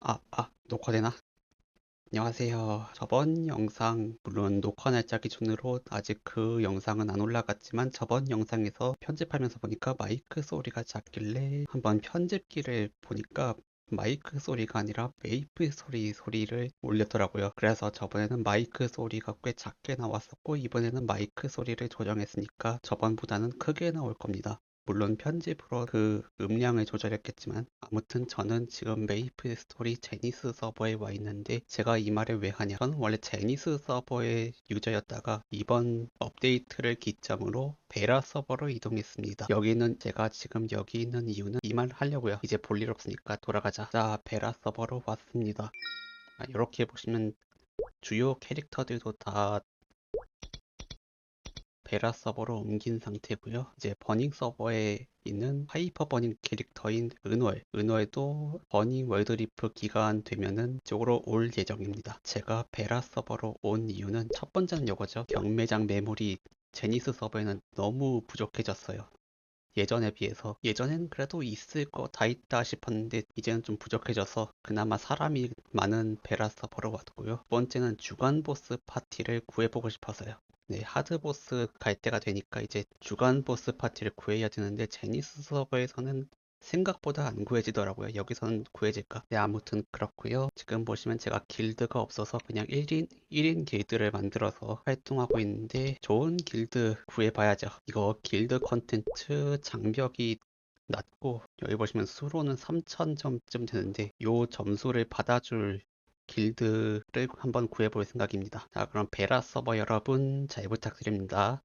아, 아, 녹화되나? 안녕하세요. 저번 영상, 물론 녹화 날짜 기준으로 아직 그 영상은 안 올라갔지만 저번 영상에서 편집하면서 보니까 마이크 소리가 작길래 한번 편집기를 보니까 마이크 소리가 아니라 메이플 소리 소리를 올렸더라고요. 그래서 저번에는 마이크 소리가 꽤 작게 나왔었고 이번에는 마이크 소리를 조정했으니까 저번보다는 크게 나올 겁니다. 물론 편집으로 그 음량을 조절했겠지만 아무튼 저는 지금 메이플 스토리 제니스 서버에 와 있는데 제가 이 말을 왜 하냐 저는 원래 제니스 서버의 유저였다가 이번 업데이트를 기점으로 베라 서버로 이동했습니다. 여기는 제가 지금 여기 있는 이유는 이 말 하려고요. 이제 볼일 없으니까 돌아가자. 자 베라 서버로 왔습니다. 아, 이렇게 보시면 주요 캐릭터들도 다 베라 서버로 옮긴 상태고요. 이제 버닝 서버에 있는 하이퍼 버닝 캐릭터인 은월, 은월도 버닝 월드리프 기간 되면은 쪽으로 올 예정입니다. 제가 베라 서버로 온 이유는 첫 번째는 이거죠. 경매장 메모리 제니스 서버에는 너무 부족해졌어요. 예전에 비해서 예전엔 그래도 있을 거 다 있다 싶었는데 이제는 좀 부족해져서 그나마 사람이 많은 베라 서버로 왔고요. 두 번째는 주간 보스 파티를 구해보고 싶어서요. 네, 하드 보스 갈 때가 되니까 이제 주간 보스 파티를 구해야 되는데 제니스 서버에서는 생각보다 안 구해지더라고요. 여기서는 구해질까? 네, 아무튼 그렇고요. 지금 보시면 제가 길드가 없어서 그냥 1인 1인 길드를 만들어서 활동하고 있는데 좋은 길드 구해봐야죠. 이거 길드 컨텐츠 장벽이 낮고 여기 보시면 수로는 3000점쯤 되는데 요 점수를 받아줄 길드를 한번 구해볼 생각입니다. 자, 그럼 베라 서버 여러분 잘 부탁드립니다.